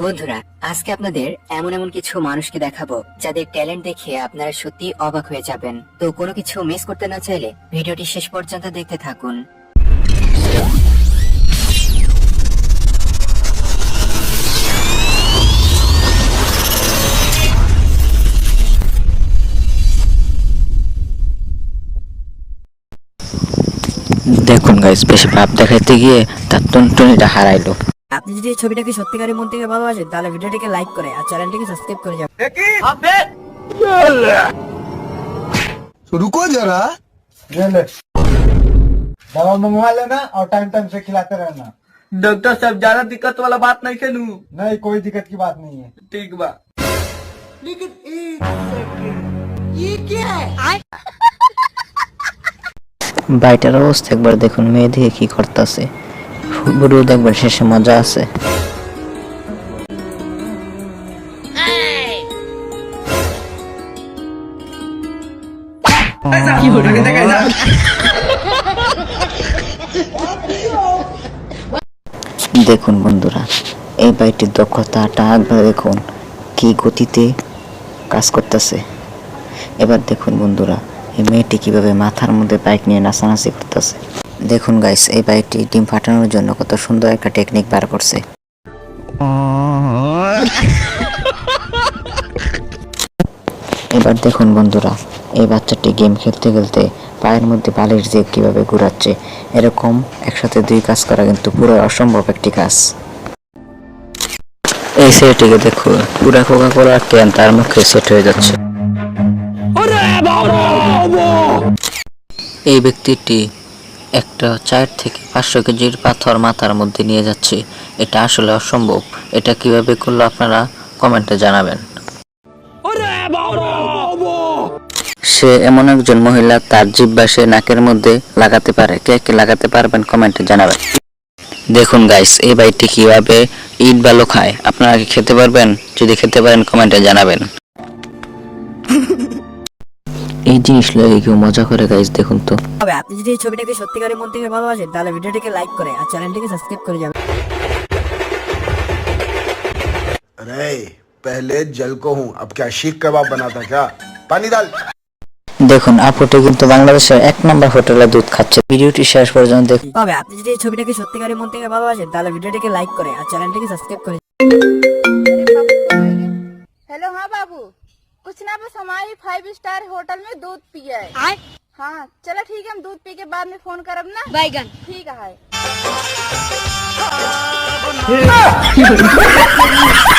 বন্ধুরা, আজকে আপনাদের এমন এমন কিছু মানুষকে দেখাবো যাদের ট্যালেন্ট দেখে আপনারা সত্যি অবাক হয়ে যাবেন। তো কোনো কিছু মিস করতে না চাইলে ভিডিওটি শেষ পর্যন্ত দেখতে থাকুন। দেখুন গাইস বেশি ভাব দেখাইতে গিয়ে তার টুনটুনিটা হারাইলো। আপনি যদি এই ছবিটাকে সত্যিকারের মন থেকে ভালোবাসেন তাহলে ভিডিওটিকে লাইক করে আর চ্যানেলটিকে সাবস্ক্রাইব করে যাবেন तो रुको जरा ये ले दवा मंगवा लेना और टाइम टाइम से खिलाते रहना डॉक्टर साहब ज्यादा दिक्कत वाला बात नहीं है नू नहीं कोई दिक्कत की बात नहीं है ठीक बा বাইটার অবস্থা একবার দেখুন মেয়ে দিয়ে কি করতেছে বুড়ো দেখবার শেষে মজা আছে। দেখুন বন্ধুরা এই বাইটির দক্ষতাটা একবার দেখুন কি গতিতে কাজ করতেছে। এবার দেখুন বন্ধুরা এই মেয়েটি কীভাবে মাথার মধ্যে বাইক নিয়ে নাচানাচি করতেছে। দেখুন গাইস এই বাইকটি ডিম ফাটানোর জন্য কত সুন্দর একটা টেকনিক বার করছে। এবার দেখুন বন্ধুরা এই বাচ্চাটি গেম খেলতে খেলতে পায়ের মধ্যে বালিশ দিয়ে কীভাবে ঘুরাচ্ছে এরকম একসাথে দুই কাজ করা কিন্তু পুরো অসম্ভব একটি কাজ। এই সেটিকে দেখুন পুরা কোকা কোলা ক্যান তার মুখে সেট হয়ে যাচ্ছে। এই ব্যক্তিটি একটা চার থেকে পাঁচশো কেজির পাথর মাথার মধ্যে নিয়ে যাচ্ছে। এটা আসলে অসম্ভব। এটা কীভাবে করল আপনারা কমেন্টে জানাবেন। সে এমন একজন মহিলা তার জিব্বা সে নাকের মধ্যে লাগাতে পারে। কে কে লাগাতে পারবেন কমেন্টে জানাবেন। দেখুন গাইস এই বাইকটি কীভাবে ইট বালু খায়। আপনারা কি খেতে পারবেন? যদি খেতে পারেন কমেন্টে জানাবেন। এই জিনিস লাগে কেউ মজা করে গাইজ দেখুন তো। তবে আপনি যদি এই ছবিটাকে সত্যিকারের মন থেকে ভালোবাসেন তাহলে ভিডিওটিকে লাইক করে আর চ্যানেলটিকে সাবস্ক্রাইব করে যাবেন। আরে পহলে জল কো হুঁ। আব ক্যা শিখ কাবাব বানাতা ক্যা? পানি ডাল। দেখুন আপুটি কিন্তু বাংলাদেশের এক নম্বর হোটেলে দুধ খাচ্ছে। ভিডিওটি শেষ পর্যন্ত দেখুন। তবে আপনি যদি এই ছবিটাকে সত্যিকারের মন থেকে ভালোবাসেন তাহলে ভিডিওটিকে লাইক করে আর চ্যানেলটিকে সাবস্ক্রাইব করে कुछ ना बस हमारी फाइव स्टार होटल में दूध पिए। आए। हाँ चलो ठीक है हम दूध पी के बाद में फ़ोन करब ना बैगन ठीक है